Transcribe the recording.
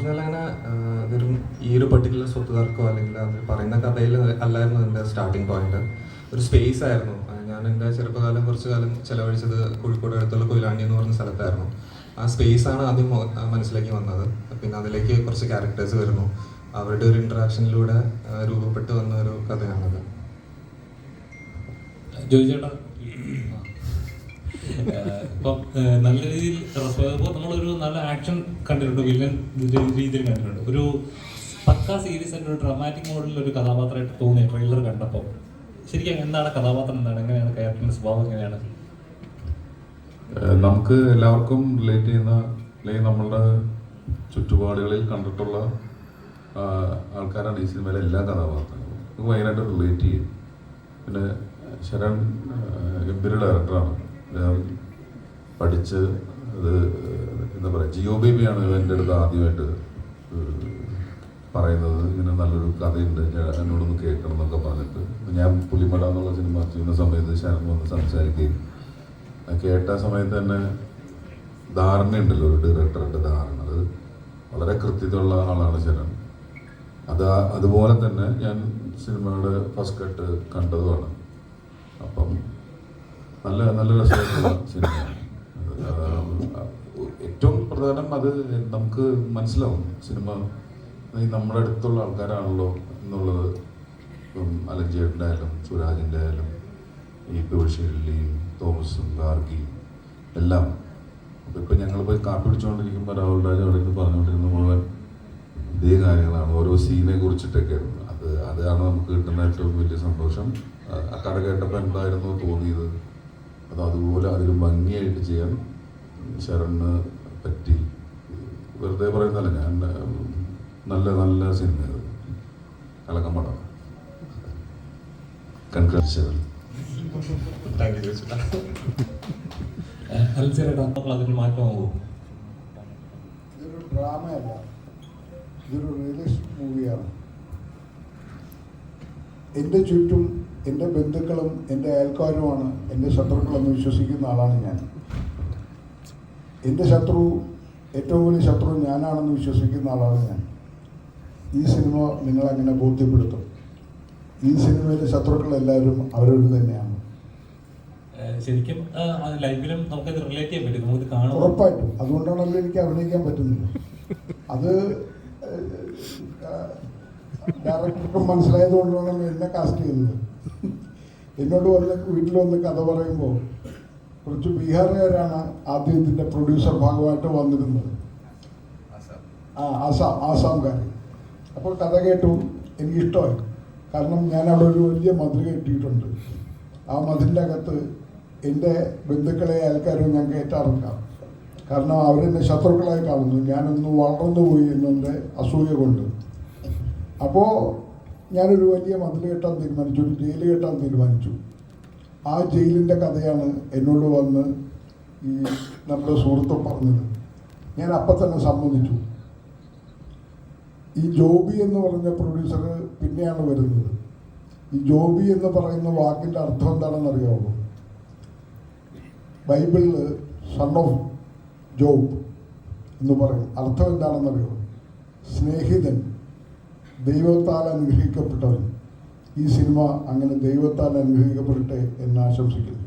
പറഞ്ഞാൽ അങ്ങനെ വെറും ഈ ഒരു പെർട്ടിക്കുലർ സ്വത്തുകാർക്കോ അല്ലെങ്കിൽ അവർ പറയുന്ന കഥയിൽ അല്ലായിരുന്നു എന്റെ സ്റ്റാർട്ടിങ് പോയിന്റ് ഒരു സ്പേസ് ആയിരുന്നു. ഞാൻ എന്റെ ചെറുപ്പകാലം കുറച്ച് കാലം ചെലവഴിച്ചത് കോഴിക്കോട് അടുത്തുള്ള കൊയിലാണ്ടി എന്ന് പറഞ്ഞ സ്ഥലത്തായിരുന്നു. ആ സ്പേസ് ആണ് ആദ്യം മനസ്സിലേക്ക് വന്നത്. പിന്നെ അതിലേക്ക് കുറച്ച് ക്യാരക്ടേഴ്സ് വരുന്നു. അവരുടെ ഒരു ഇൻട്രാക്ഷനിലൂടെ രൂപപ്പെട്ടു വന്ന ഒരു കഥയാണത്. ജോയി ചേട്ടാ ഇപ്പം നല്ല രീതിയിൽ ഇപ്പോൾ നമ്മളൊരു നല്ല ആക്ഷൻ കണ്ടിട്ടുണ്ട് വില്ലൻ രീതിയിൽ കണ്ടിട്ടുണ്ട്. ഒരു പക്ക സീരീസ് ഒരു ഡ്രാമാറ്റിക് മോഡലിൽ ഒരു കഥാപാത്രമായിട്ട് തോന്നിയ ട്രെയിലർ കണ്ടപ്പോൾ ശരിക്കും എന്താണ് കഥാപാത്രം എന്താണ് എങ്ങനെയാണ് ക്യാരക്ടറിന്റെ സ്വഭാവം എങ്ങനെയാണ്? നമുക്ക് എല്ലാവർക്കും റിലേറ്റ് ചെയ്യുന്ന അല്ലെങ്കിൽ നമ്മളുടെ ചുറ്റുപാടുകളിൽ കണ്ടിട്ടുള്ള ആൾക്കാരാണ് ഈ സിനിമയിലെ എല്ലാ കഥാപാത്രങ്ങളും. നമുക്ക് ഭയങ്കരമായിട്ട് റിലേറ്റ് ചെയ്യും. പിന്നെ ശരൺ ഗംഭീര ഡയറക്ടറാണ് പഠിച്ച് അത് എന്താ പറയുക ജിയോ ബേബിയാണ് എന്റെ അടുത്ത് ആദ്യമായിട്ട് പറയുന്നത്. ഇങ്ങനെ നല്ലൊരു കഥയുണ്ട്. എന്നോടൊന്ന് കേൾക്കണം എന്നൊക്കെ പറഞ്ഞിട്ട്. ഞാൻ പുലിമട എന്നുള്ള സിനിമ ചെയ്യുന്ന സമയത്ത് ശരൺ വന്ന് സംസാരിക്കുകയും കേട്ട സമയത്ത് തന്നെ ധാരണയുണ്ടല്ലോ ഒരു ഡയറക്ടറുടെ ധാരണ. അത് വളരെ കൃത്യതയുള്ള ആളാണ് ശരൺ. അത് അതുപോലെ തന്നെ ഞാൻ സിനിമയുടെ ഫസ്റ്റ് കട്ട് കണ്ടതുമാണ്. അപ്പം നല്ല നല്ല രസമായിട്ടുള്ള സിനിമയാണ്. ഏറ്റവും പ്രധാനം അത് നമുക്ക് മനസ്സിലാവും. സിനിമ നമ്മുടെ അടുത്തുള്ള ആൾക്കാരാണല്ലോ എന്നുള്ളത്. ഇപ്പം അലഞ്ചേട്ടന്റെ ആയാലും സുരാജിന്റെ ആയാലും ഈ പേഴ്ഷ്യലിയും തോമസും ഗാർഗിയും എല്ലാം. അപ്പോൾ ഇപ്പം ഞങ്ങൾ പോയി കാപ്പി പിടിച്ചുകൊണ്ടിരിക്കുമ്പോൾ രാഹുൽ രാജ് അവിടെ നിന്ന് പറഞ്ഞുകൊണ്ടിരുന്ന മുഴുവൻ ഇതേ കാര്യങ്ങളാണ്. ഓരോ സീനെ കുറിച്ചിട്ടൊക്കെ അത് അതാണ് നമുക്ക് കിട്ടുന്ന ഏറ്റവും വലിയ സന്തോഷം. കഥ കേട്ടപ്പോൾ എന്തായിരുന്നു തോന്നിയത്? അത് അതുപോലെ അതിൽ ഭംഗിയായിട്ട് ചെയ്യാൻ ശരണ് പറ്റി വെറുതെ പറയുന്നതല്ല ഞാൻ നല്ല നല്ല സിനിമ കലക്കം പടം. കൺഗ്രാറ്റ് ചേട്ടാ. അതിൽ മാറ്റമാകുമോ ഇതൊരു ഡ്രാമയല്ല. ഇതൊരു റിയലിസ്റ്റ് മൂവിയാണ്. എന്റെ ചുറ്റും എന്റെ ബന്ധുക്കളും എന്റെ അയൽക്കാരുമാണ് എന്റെ ശത്രുക്കളെന്ന് വിശ്വസിക്കുന്ന ആളാണ് ഞാൻ. എന്റെ ശത്രു ഏറ്റവും വലിയ ശത്രു ഞാനാണെന്ന് വിശ്വസിക്കുന്ന ആളാണ് ഞാൻ. ഈ സിനിമ നിങ്ങളങ്ങനെ ബോധ്യപ്പെടുത്തും? ഈ സിനിമയിലെ ശത്രുക്കളെല്ലാവരും അവരോട് തന്നെയാണ്. ശരിക്കും ലൈഫിലും നമുക്കത് റിലേറ്റ് ചെയ്യാൻ പറ്റും. നമുക്ക് ഉറപ്പായിട്ടും. അതുകൊണ്ടാണല്ലോ എനിക്ക് അഭിനയിക്കാൻ പറ്റുന്നില്ല അത് ഡയറക്ടർക്കും മനസ്സിലായത് കൊണ്ടാണല്ലോ എന്നെ കാസ്റ്റ് ചെയ്തത് എന്നോട് വന്ന് വീട്ടിൽ വന്ന് കഥ പറയുമ്പോൾ കുറച്ച് ബീഹാറുകാരാണ് ആദ്യം ഇതിന്റെ പ്രൊഡ്യൂസർ ഭാഗമായിട്ട് വന്നിരുന്നത്. ആ ആസാം ആസാംകാർ അപ്പോൾ കഥ കേട്ടു. എനിക്കിഷ്ടമായി. കാരണം ഞാൻ അവിടെ ഒരു വലിയ മതിൽ കെട്ടിയിട്ടുണ്ട്. ആ മതിലിന്റെ അകത്ത് എന്റെ ബന്ധുക്കളെ ആൾക്കാരും ഞാൻ കയറ്റാറില്ല കാരണം അവരെന്നെ ശത്രുക്കളായി കാണുന്നു. ഞാനൊന്ന് വളർന്നു പോയി എന്നെ അസൂയ കൊണ്ട്. അപ്പോൾ ഞാനൊരു വലിയ മതിൽ കെട്ടാൻ തീരുമാനിച്ചു. ഒരു ജയിൽ കെട്ടാൻ തീരുമാനിച്ചു. ആ ജയിലിന്റെ കഥയാണ് എന്നോട് വന്ന് ഈ നമ്മുടെ സുഹൃത്ത് പറഞ്ഞത്. ഞാൻ അപ്പം തന്നെ സമ്മതിച്ചു. ഈ ജോബി എന്ന് പറഞ്ഞ പ്രൊഡ്യൂസർ പിന്നെയാണ് വരുന്നത്. ഈ ജോബി എന്ന് പറയുന്ന വാക്കിന്റെ അർത്ഥം എന്താണെന്ന് അറിയാമോ ബൈബിളിൽ സൺ ഓഫ് ജോബ് എന്ന് പറയും. അർത്ഥം എന്താണെന്നറിയോ? സ്നേഹിതൻ ദൈവത്താൽ അനുഗ്രഹിക്കപ്പെട്ടവൻ. ഈ സിനിമ അങ്ങനെ ദൈവത്താൽ അനുഗ്രഹിക്കപ്പെടട്ടെ എന്ന് ആശംസിക്കുന്നു.